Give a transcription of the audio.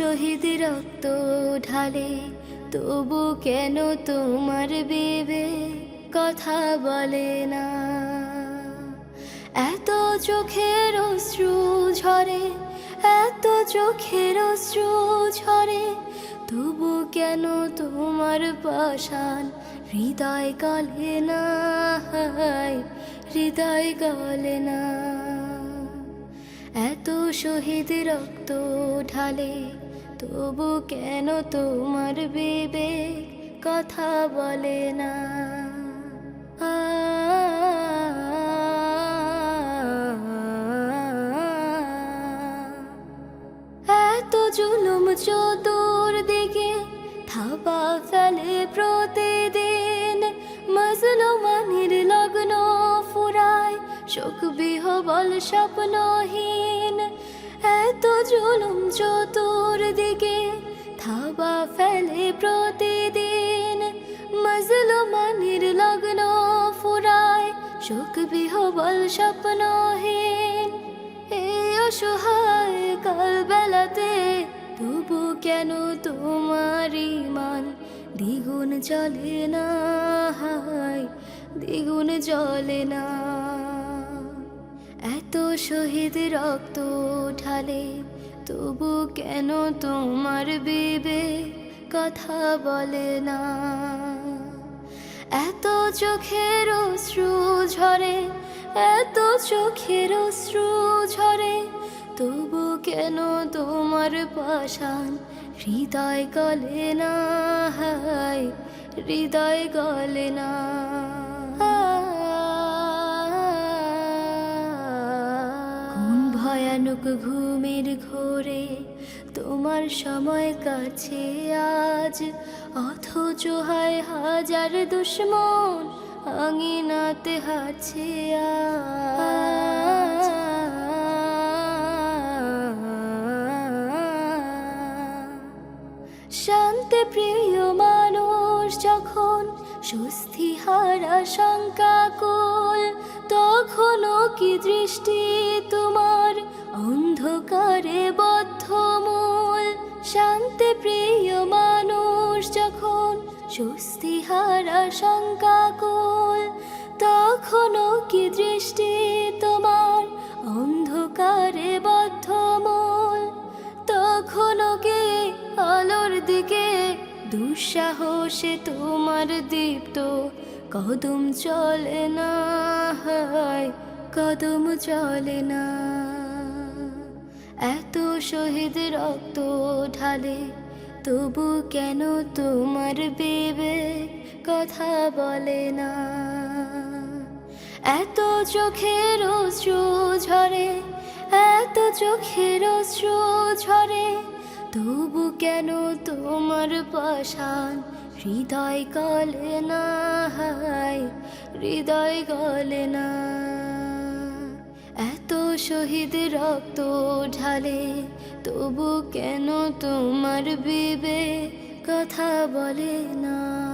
শহীদ রক্ত ঢালে, তবু কেন তোমার বেবে কথা বলে না? এত চোখের অশ্রু ঝরে, এত চোখের অশ্রু ঝরে, তবু কেন তোমার পাশান হৃদয় গলে না? হৃদয় গলে না। এত শহীদ রক্ত ঢালে তবু কেন তোমার বিবেক কথা বলে না? এত জুলুম চতুর দিকে থাবা ফেলে প্রতিদিন। মজলুমানির লগ্ন ফুরায়, শোক বিহবল স্বপ্নহীন। এত জুলুম চতুর দিকে থাবা ফেলে প্রতিদিন। মজলুমানির লগ্ন ফুরায়, শোক বিহবল স্বপ্নহীন। এই অসহায় কাল বেলাতে তবু কেন তোমার ইমান? দ্বিগুণ চলে না হায়, দ্বিগুণ চলে না শহীদ রক্ত ঢালে, তবু কেন তোমার বিবেক কথা বলে না? এত চোখের অশ্রু ঝরে, এত চোখের অশ্রু ঝরে, তবু কেন তোমার পাশান হৃদয় গলে না হৃদয় গলে না? ভয়ানক ঘুমের ঘোরে, তোমার সময় কাছে আজ। অথচ হয় হাজার দুশ্মন আঙিনাতে হাছে শান্তি প্রিয় মানুষ যখন সুস্থি হারা শঙ্কাকুল, তখনও কি দৃষ্টি তোমার যখন সুস্থি হারা শঙ্কাকুল, তখনও কি দৃষ্টি তোমার? অন্ধকারে বদ্ধ মূল তখনও কে আলোর দিকে? দুঃসাহসে তোমার দীপ্ত কদম চলে না হয়, কদম চলে না। এত শহীদ রক্ত ঢালে তবু কেন তোমার বেবে কথা বলে না? এত চোখের অশ্রু ঝরে, এত চোখের অশ্রু ঝরে, তবু কেন তোমার পাশান হৃদয় গলে না? হায়, হৃদয় গলে না। এত শহীদ রক্ত ঢালে তবু কেন তোমার বিবে কথা বলে না?